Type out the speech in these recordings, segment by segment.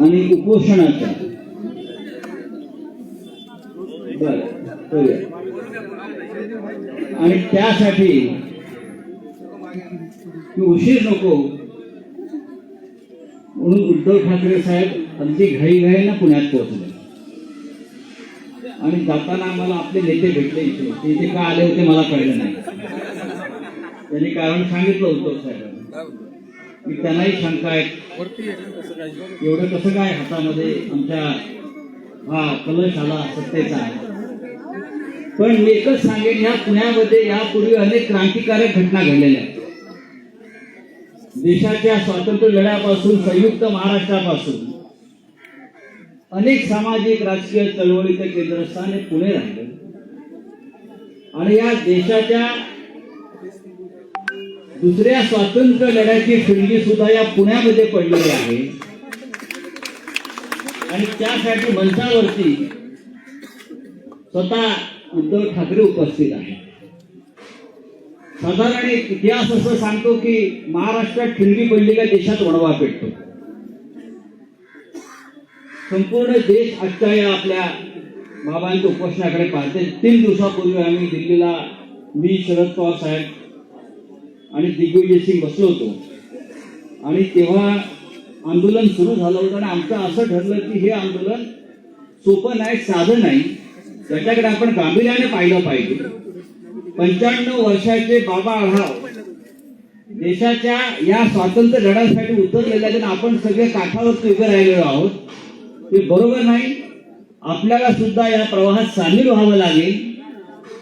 आणि उपोषणाचा आणि त्यासाठी उशीर नको. म्हणून उद्धव ठाकरे साहेब अगदी घाईघाईनं पुण्यात पोहोचले. आणि जाताना आम्हाला आपले नेते भेटले इथे. ते इथे का आले होते मला कळलं नाही. त्यांनी कारण सांगितलं उद्धव साहेबांना की त्यांनाही शंका एवढं कसं काय हातामध्ये आमच्या हा कलश आला सत्तेचा? पण मी एकच सांगेन या पुण्यामध्ये यापूर्वी अनेक क्रांतिकारक घटना घडलेल्या आहेत. देशाच्या स्वातंत्र्य लढ्यापासून संयुक्त महाराष्ट्रापासून अनेक सामाजिक राजकीय चळवळीचं केंद्रस्थान हे पुणे राहिलं. आणि या देशाच्या दुसऱ्या स्वातंत्र्य लढ्याची ठिणगी सुद्धा या पुण्यामध्ये पडलेली आहे. आणि त्यासाठी मंचावरती स्वतः उद्धव ठाकरे उपस्थित आहे साधारण एक इतिहास असं सांगतो की महाराष्ट्रात खिंडी पडलेल्या देशात वणवा पेटतो. संपूर्ण देश आजच्या या आपल्या बाबांच्या उपोषणाकडे पाहते. तीन दिवसापूर्वी आम्ही दिल्लीला मी शरद पवार साहेब आणि दिग्विजय सिंग बसलो होतो. आणि तेव्हा आंदोलन सुरू झालं होतं आणि आमचं असं ठरलं की हे आंदोलन सोपं नाही साधं नाही. त्याच्याकडे आपण गांभीर्याने पाहिलं पाहिजे. पंच्याण्णव वर्षाचे बाबा आढाव देशाच्या या स्वातंत्र्य लढ्यासाठी उतरलेल्या आहेत आपण सगळे काठावरती उभे राहिलेलो आहोत. ते बरोबर नाही. आपल्याला सुद्धा या प्रवाहात सामील व्हावं लागेल.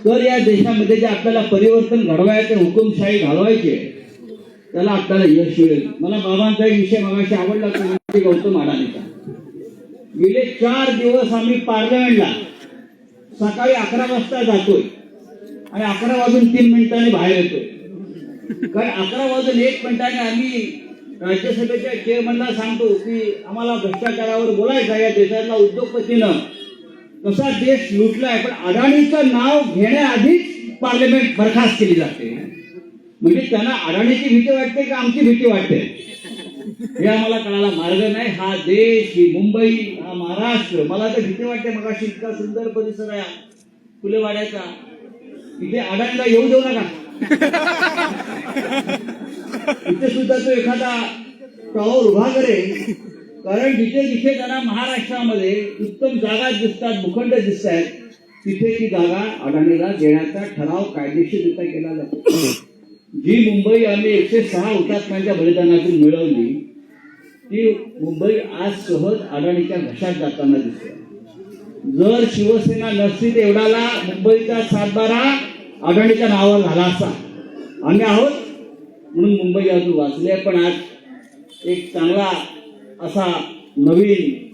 तर या देशामध्ये जे आपल्याला परिवर्तन घडवायचे हुकुमशाही घालवायचे त्याला आपल्याला यश मिळेल. मला बाबांचा एक विषय मगाशी आवडला तो म्हणजे गौतम अडाणीचा. गेले चार दिवस आम्ही पार्लमेंटला सकाळी अकरा वाजता जातोय. आणि अकरा वाजून तीन मिनिटांनी बाहेर येतोय. कारण अकरा वाजून एक मिनिटाने आम्ही राज्यसभेच्या चेअरमनला सांगतो की आम्हाला भ्रष्टाचारावर बोलायचं या देशातला उद्योगपतीनं कसा देश लुटलाय पण अडाणीचं नाव घेण्याआधीच पार्लमेंट बरखास्त केली जाते. म्हणजे त्यांना अडाणीची भीती वाटते का आमची भीती वाटते? हे आम्हाला कळायला मार्ग नाही. हा देश ही मुंबई हा महाराष्ट्र. मला तर भीती वाटते मग इतका सुंदर परिसर आहे. फुलेवाड्याचा. इथे अडाणीला येऊ देऊ नका. इथे सुद्धा तो एखादा टॉवर उभा करेल. कारण जिथे जिथे त्यांना महाराष्ट्रामध्ये उत्तम जागा दिसतात भूखंड दिसत आहेत तिथे ती जागा अडाणीला देण्याचा ठराव कायदेशीररित्या केला जातो. जी मुंबई आम्ही एकशे सहा हुतात्म्यांच्या बलिदानातून मिळवली ती मुंबई आज सहज अडाणीच्या घशात जाताना दिसते. जर शिवसेना नसती तर एवढाला मुंबईचा सातबारा अडाणीच्या नावावर झाला असा. आम्ही आहोत म्हणून मुंबई अजून वाचली आहे पण आज एक चांगला असा नवीन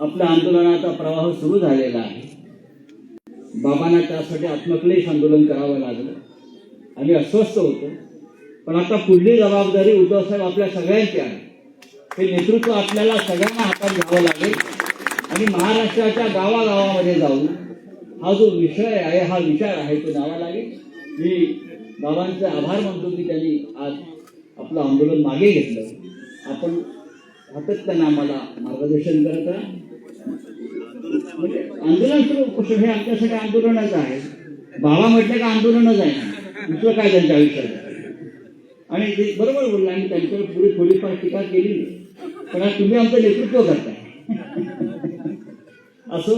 आपल्या आंदोलनाचा प्रवाह सुरू झालेला आहे. बाबांना त्यासाठी आत्मक्लेश आंदोलन करावं लागलं. आम्ही अस्वस्थ होतो. पण आता पुढली जबाबदारी उद्धवसाहेब आपल्या सगळ्यांची आहे. हे नेतृत्व आपल्याला सगळ्यांना हातात घ्यावं लागेल. आणि महाराष्ट्राच्या गावागावामध्ये जाऊन हा जो विषय आहे हा विचार आहे तो द्यावा लागेल. मी बाबांचे आभार मानतो की त्यांनी आज आपलं आंदोलन मागे घेतलं. आपण सातत्यानं आम्हाला मार्गदर्शन करता. म्हणजे आंदोलन सुरू उपोषण हे आमच्यासाठी आंदोलनच आहे. बाबा म्हटलं का आंदोलनच आहे ना? दुसरं काय त्यांच्या आयुष्यात? आणि ते बरोबर बोलला आणि त्यांच्यावर पुढे थोडीफार टीका केली. पण आज तुम्ही आमचं नेतृत्व करताय. असो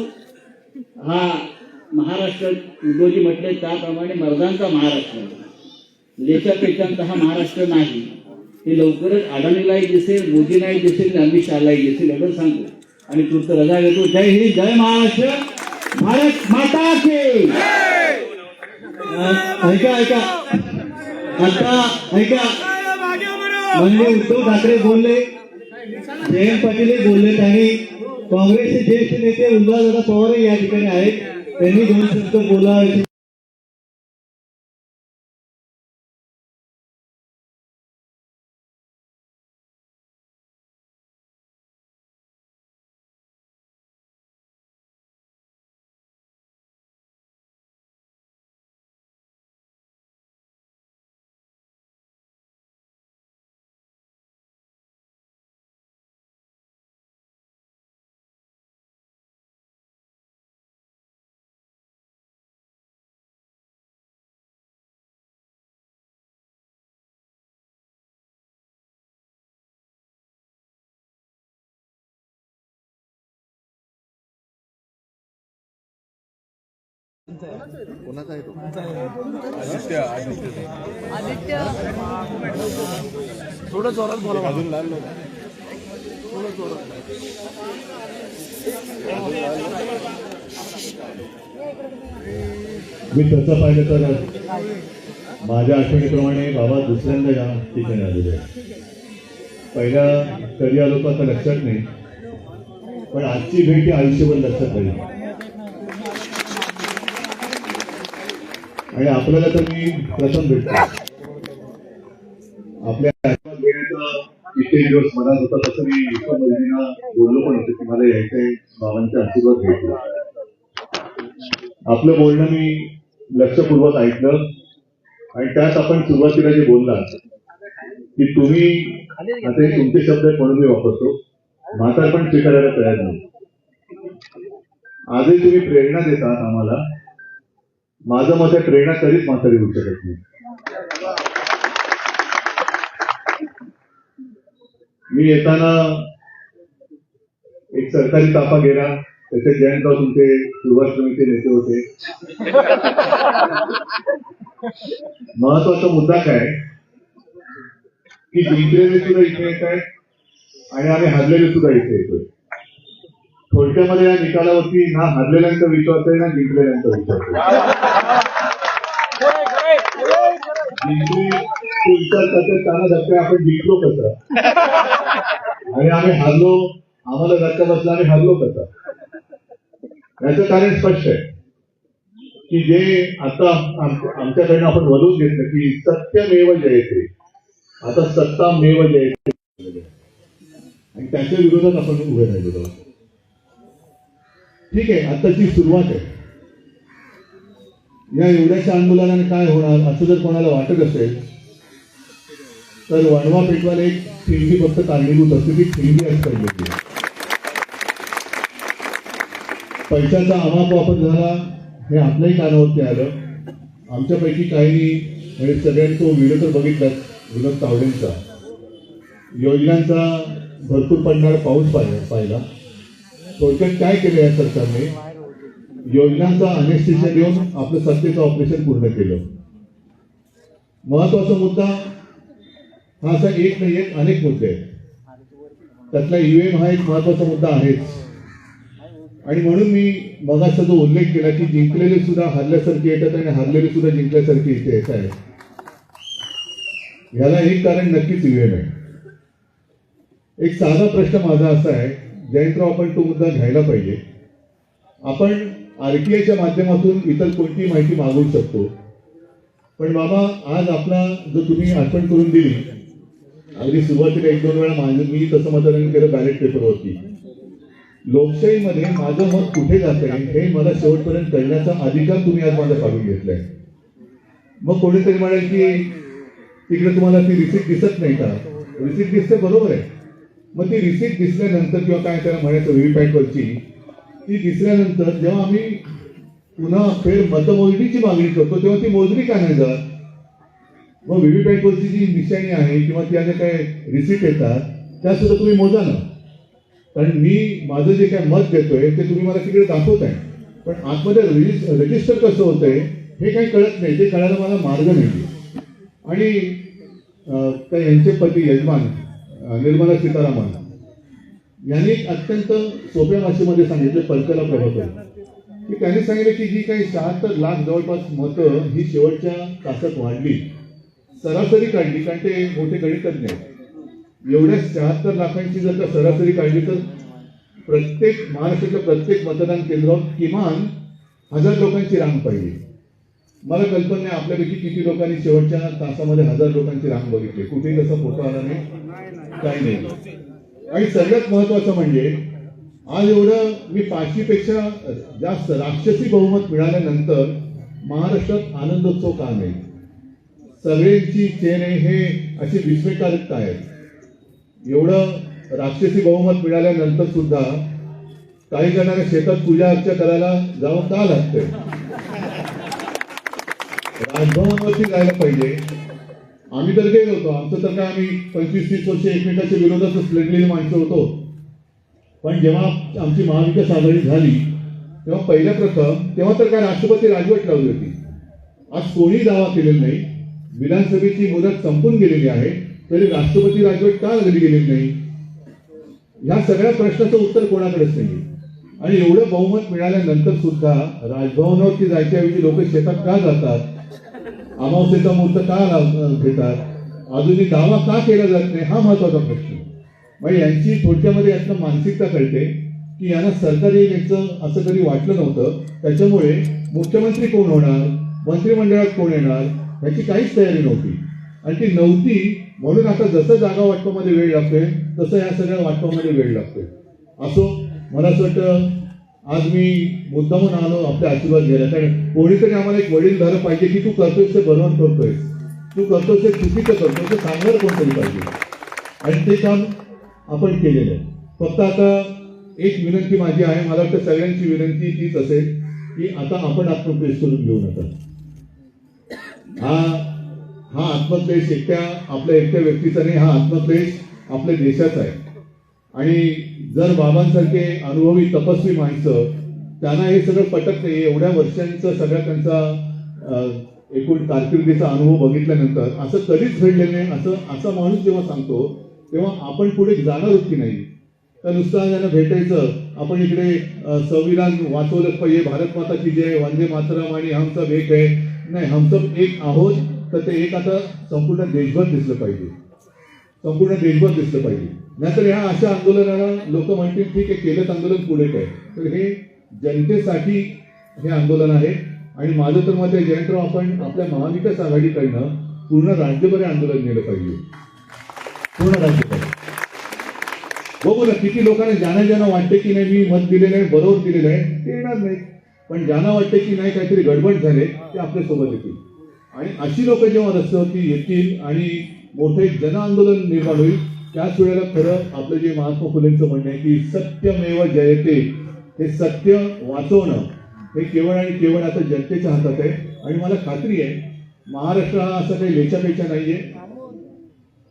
हा महाराष्ट्र उद्योजी म्हटले त्याप्रमाणे मर्दांचा महाराष्ट्र. लेच्या पेचांचा हा महाराष्ट्र नाही. हे लवकरच अडाणीलाही दिसेल मोदीलाही दिसेल आणि अमित शहालाही दिसेल एवढं सांगतो. आणि तूर्त रजा घेतो. जय हिंद जय महाराष्ट्र. भारत माता ऐका ऐका. आता ऐका. म्हणजे उद्धव ठाकरे बोलले जयंत पाटील बोलले आणि काँग्रेसचे ज्येष्ठ नेते उल्हासदादा पवार या ठिकाणी आहेत. त्यांनी दोन शब्द बोलावे कोणाचा आहे तो आदित्य थोडं जोरात बोला अजून लाल मी तसं पाहिलं तर माझ्या आठवणीप्रमाणे बाबा दुसऱ्यांदा या ठिकाणी आलेले आहे पहिल्या कधी आलो का लक्षात नाही पण आजची भेट ही आयुष्यभर लक्षात राहील. आणि आपल्याला तर मी प्रथम भेटतो. आपल्या आशीर्वाद दिवस मनात होता तसं मी विश्व मुलींना बोललो पण होतो की मला यायचंय बाबांचा आशीर्वाद घ्यायचा. आपलं बोलणं मी लक्षपूर्वक ऐकलं आणि त्यात आपण सुरुवातीला जे बोलला की तुम्ही आता तुमचे शब्द म्हणून मी वापरतो म्हातारपण स्वीकारायला तयार नाही. आजही तुम्ही प्रेरणा देतात आम्हाला माझं मत प्रेरणा कधीच म्हातारी होऊ शकत नाही. मी येताना एक सरकारी ताफा गेला त्याचे जयंतराव तुमचे सुरुवातीचे नेते होते. महत्त्वाचा मुद्दा काय? की जिंकलेले सुद्धा इथे येत आहेत आणि आम्ही हरलेले सुद्धा इथे येतोय. थोडक्यामध्ये या निकालावरती ना हरलेल्यांचा विश्वास आहे ना जिंकलेल्यांचा विश्वास आहे. विचार करतात त्यांना धक्का आपण जिंकलो कसा? आणि आम्ही हरलो आम्हाला धक्का बसला आणि हरलो कसा? याचं कारण स्पष्ट आहे की जे आता आमच्याकडनं आपण वलून घेतलं की सत्यमेव जयते. आता सत्तामेव जयते. आणि त्याच्या विरोधात आपण उभे राहिलेलो ठीक आहे आताची सुरुवात आहे. या एवढ्याच्या आंदोलनाने काय होणार असं जर कोणाला वाटत असेल तर वणवा पेटवायला एक ठिणगी फक्त कारणीभूत असते ती ठिणगी असं पाहिजे पैशाचा अमाप वापर झाला हे आपल्याही कानावरती आलं. आमच्यापैकी काही म्हणजे सगळ्यांनी तो व्हिडिओ तर बघितलाच विनोद तावडेंचा. योजनांचा भरपूर पडणारा पाऊस पाहिला पाहिला थोडक्यात काय केलं या सरकारने? योजनांचा अनेस्थिसिया देऊन आपलं सत्तेचं ऑपरेशन पूर्ण केलं. महत्त्वाचा मुद्दा हा असा एक नाही एक अनेक मुद्दे आहेत. त्यातला ईव्हीएम हा एक महत्त्वाचा मुद्दा आहेच. आणि म्हणून मी मगाचा जो उल्लेख केला की जिंकलेले सुद्धा हरल्यासारखे येतात आणि हरलेले सुद्धा जिंकल्यासारखे इथे येत आहेत. याला एक कारण नक्कीच ईव्हीएम आहे एक साधा प्रश्न माझा असा आहे जयंतराव आपण तो मुद्दा घ्यायला पाहिजे. आपण आरटीआयच्या माध्यमातून इतर कोणतीही माहिती मागवू शकतो. पण बाबा आज आपला जो तुम्ही आठवण करून दिली अगदी सुरुवातीला एक दोन वेळा माझं मी तसं मतदान केलं बॅलेट पेपरवरती लोकशाहीमध्ये माझं मत कुठे जात आहे हे मला शेवटपर्यंत कळण्याचा अधिकार तुम्ही आज माझा काढून घेतलाय. मग कोणीतरी म्हणाल की तिकडे तुम्हाला ती रिसिप्ट दिसत नाही का? रिसिप्ट दिसते बरोबर आहे. मग ती रिसिप्ट दिसल्यानंतर किंवा काय त्याला म्हणायचं व्हीव्हीपॅटवरची ती दिसल्यानंतर जेव्हा आम्ही पुन्हा फेर मतमोजणीची मागणी करतो तेव्हा ती मोजणी का नाही जात? मग व्हीव्हीपॅटवरची जी निशाणी आहे किंवा त्या ज्या काय रिसिप्ट येतात त्या सुद्धा तुम्ही मोजा ना. कारण मी माझं जे काय मत देतोय ते तुम्ही मला तिकडे दाखवत आहे पण आतमध्ये रजिस्टर कसं होतंय हे काही कळत नाही ते कळायला मला मार्ग नाही आणि त्या यांचे पती यजमान निर्मला सीतारामन. यांनी एक अत्यंत सोप्या भाषेमध्ये सांगितले परकला प्रभाकर. की त्यांनी सांगितलं की जी काही शहात्तर लाख जवळपास मतं ही शेवटच्या तासात वाढली सरासरी काढली कारण ते मोठे गणितज्ञ आहेत. एवढ्या शहात्तर लाखांची जर का सरासरी काढली तर प्रत्येक महाराष्ट्राच्या प्रत्येक मतदान केंद्रावर किमान हजार लोकांची रांग पाहिजे मला कल्पना आहे आपल्यापैकी किती लोकांनी शेवटच्या तासामध्ये हजार लोकांची रांग बघितली. कुठेही तसा फोटो आला नाही. काही नाही. आणि सगळ्यात महत्वाचं म्हणजे आज एवढं मी पाचशेपेक्षा जास्त राक्षसी बहुमत मिळाल्यानंतर महाराष्ट्रात आनंदोत्सव का नाही? सगळ्यांची चेहरे हे असे विस्मयकारक काय आहेत? एवढं राक्षसी बहुमत मिळाल्यानंतर सुद्धा काही जणांना शेतात पूजा अर्चा करायला जावं का लागतंय? राजभवनवरती जायला पाहिजे. आम्ही तर गेलो होतो. आमचं तर काय आम्ही पंचवीस तीस वर्ष एकमेकाच्या विरोधातच लढलेली माणसं होतो. पण जेव्हा आमची महाविकास आघाडी झाली तेव्हा पहिल्या प्रथम तेव्हा तर काय राष्ट्रपती राजवट लावली होती. आज कोणी दावा केलेला नाही. विधानसभेची मुदत संपून गेलेली आहे. तरी राष्ट्रपती राजवट का लागली गेलेली नाही? ह्या सगळ्या प्रश्नाचं उत्तर कोणाकडेच नाही आणि एवढं बहुमत मिळाल्यानंतर सुद्धा राजभवनावरती जायच्याऐवजी लोक शेतात का जातात? अमावस्येचा मुहूर्त का घेतात? अजूनही दावा का केला जात नाही? हा महत्त्वाचा प्रश्न. म्हणजे यांची थोडक्यामध्ये यातनं मानसिकता कळते की यांना सरकारी यायचं असं कधी वाटलं नव्हतं. त्याच्यामुळे मुख्यमंत्री कोण होणार? मंत्रिमंडळात कोण येणार? याची काहीच तयारी नव्हती. आणि ती नव्हती म्हणून आता जसं जागा वाटपामध्ये वेळ लागतोय तसं या सगळ्या वाटपामध्ये वेळ लागतोय. असो मला असं वाटतं आज मी मुद्दामून आलो आपले आशीर्वाद घ्यायला. कारण कोणीतरी आम्हाला एक वडील झालं पाहिजे की तू करतोयस ते बरोबर करतोयस तू करतोस ते चुकीचं करतोस ते सांगणार कोणतरी पाहिजे. आणि ते काम आपण केलेलं आहे. फक्त आता एक विनंती माझी आहे मला वाटतं सगळ्यांची विनंती तीच असेल की आता आपण आत्मक्लेश करून घेऊ नका. हा हा आत्मक्लेश एकट्या आपल्या एकट्या व्यक्तीचा नाही हा आत्मक्लेश आपल्या देशाचा आहे. आणि जर बाबांसारखे अनुभवी तपस्वी माणसं त्यांना हे सगळं पटत नाही एवढ्या वर्षांचं सगळ्या त्यांचा एकूण कारकिर्दीचा अनुभव बघितल्यानंतर असं कधीच घडलेलं नाही. असं असा माणूस जेव्हा सांगतो तेव्हा आपण पुढे जाणार आहोत की नाही. तर नुसतं त्यांना भेटायचं आपण इकडे संविधान वाचवलंच पाहिजे. भारत माता की जय वंदे मातरम आणि हम सब एक आहे नाही हम सब एक आहोत तर ते एक आता संपूर्ण देशभर दिसलं पाहिजे. संपूर्ण देशभर दिसलं पाहिजे. नाहीतर ह्या अशा आंदोलनाला लोक म्हणतील ठीक आहे केलंच आंदोलन पुढे काय? तर हे जनतेसाठी हे आंदोलन आहे. आणि माझं तर मत आहे जयंतराव आपण आपल्या महाविकास आघाडीकडनं पूर्ण राज्यभर हे आंदोलन नेलं पाहिजे. पूर्ण राज्यभर. हो, बघू ना किती लोकांना ज्यांना ज्यांना वाटते की नाही मी मत दिलेलं आहे बरोबर दिलेलं आहे ते येणार नाही पण ज्यांना वाटते की नाही काहीतरी गडबड झाले ते आपल्यासोबत येतील. आणि अशी लोक जेव्हा रस्त्यावरती येतील आणि मोठे जनआंदोलन जन आंदोलन निर्माण होईल. त्याच वेळेला खरं आपलं जे महात्मा फुलेंचं म्हणणं आहे की सत्यमेव जयते. हे सत्य वाचवणं हे केवळ आणि केवळ आता जनतेच्या हातात आहे. आणि मला खात्री आहे महाराष्ट्र हा असा काही लेचापेचा आहे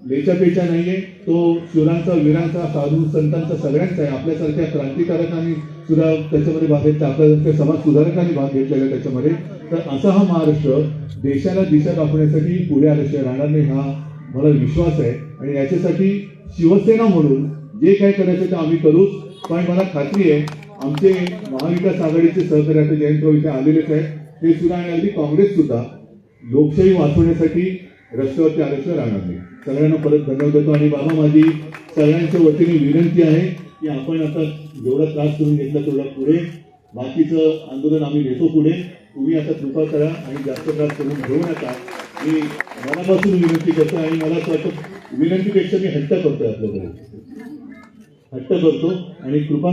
लेचापेचा नाहीये. तो शिवरांचा वीरांचा साधू संतांचा सगळ्यांचा आहे. आपल्यासारख्या क्रांतिकारकांनी सुद्धा त्याच्यामध्ये भाग घेतला. आपल्यासारख्या समाज सुधारकांनी भाग घेतलेला त्याच्यामध्ये. तर असा हा महाराष्ट्र देशाला दिशा दाखवण्यासाठी पुढे आल्याशिवाय राहणार नाही. हा मला विश्वास आहे. आणि याच्यासाठी शिवसेना म्हणून जे काय करायचं ते आम्ही करूच पण मला खात्री आहे आमचे महाविकास आघाडीचे सहकारी आता जयंतराव इथे आलेलेच आहेत. ते सुद्धा आणि अगदी काँग्रेस सुद्धा लोकशाही वाचवण्यासाठी रस्त्यावरती आल्याशिवाय राहणार नाही. सगळ्यांना परत धन्यवाद देतो. आणि बाबा माझी सगळ्यांच्या वतीने विनंती आहे की आपण आता जेवढा त्रास करून घेतला तेवढा पुढे. बाकीचं आंदोलन आम्ही घेतो पुढे. तुम्ही आता कृपा करा आणि जास्त त्रास करून घेऊ नका. मी मनापासून विनंती करतो आणि मला असं वाटतं विनंतीपेक्षा मी हट्ट करतोय आपल्याकडे हट्ट करतो आणि कृपा